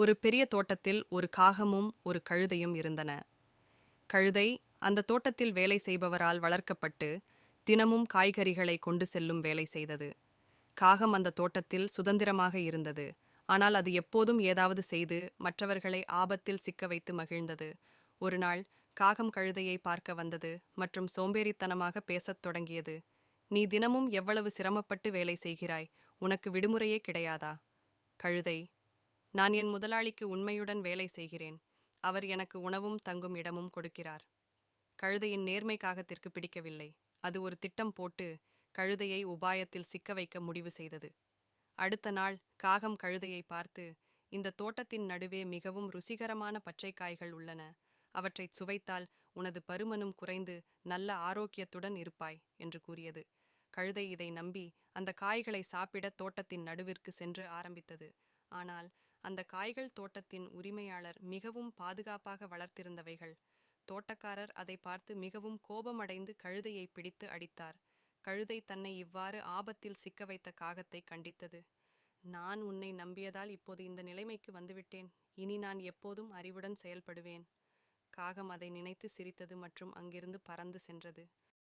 ஒரு பெரிய தோட்டத்தில் ஒரு காகமும் ஒரு கழுதையும் இருந்தன. கழுதை அந்த தோட்டத்தில் வேலை செய்பவரால் வளர்க்கப்பட்டு தினமும் காய்கறிகளை கொண்டு செல்லும் வேலை செய்தது. காகம் அந்த தோட்டத்தில் சுதந்திரமாக இருந்தது. ஆனால் அது எப்போதும் ஏதாவது செய்து மற்றவர்களை ஆபத்தில் சிக்க வைத்து மகிழ்ந்தது. ஒரு நாள் காகம் கழுதையை பார்க்க வந்தது மற்றும் சோம்பேறித்தனமாக பேசத் தொடங்கியது. நீ தினமும் எவ்வளவு சிரமப்பட்டு வேலை செய்கிறாய்? உனக்கு விடுமுறையே கிடையாதா? கழுதை நான் என் முதலாளிக்கு உண்மையுடன் வேலை செய்கிறேன். அவர் எனக்கு உணவும் தங்கும் இடமும் கொடுக்கிறார். கழுதையின் நேர்மை காகத்திற்கு பிடிக்கவில்லை. அது ஒரு திட்டம் போட்டு கழுதையை உபாயத்தில் சிக்க வைக்க முடிவு செய்தது. அடுத்த நாள் காகம் கழுதையை பார்த்து இந்த தோட்டத்தின் நடுவே மிகவும் ருசிகரமான பச்சை காய்கள் உள்ளன. அவற்றைச் சுவைத்தால் உனது பருமனும் குறைந்து நல்ல ஆரோக்கியத்துடன் இருப்பாய் என்று கூறியது. கழுதை இதை நம்பி அந்த காய்களை சாப்பிட தோட்டத்தின் நடுவிற்கு சென்று ஆரம்பித்தது. ஆனால் அந்த காய்கள் தோட்டத்தின் உரிமையாளர் மிகவும் பாதுகாப்பாக வளர்த்திருந்தவைகள். தோட்டக்காரர் அதை பார்த்து மிகவும் கோபமடைந்து கழுதையை பிடித்து அடித்தார். கழுதை தன்னை இவ்வாறு ஆபத்தில் சிக்க வைத்த காகத்தை கண்டித்தது. நான் உன்னை நம்பியதால் இப்போது இந்த நிலைமைக்கு வந்துவிட்டேன். இனி நான் எப்போதும் அறிவுடன் செயல்படுவேன். காகம் அதை நினைத்து சிரித்தது மற்றும் அங்கிருந்து பறந்து சென்றது.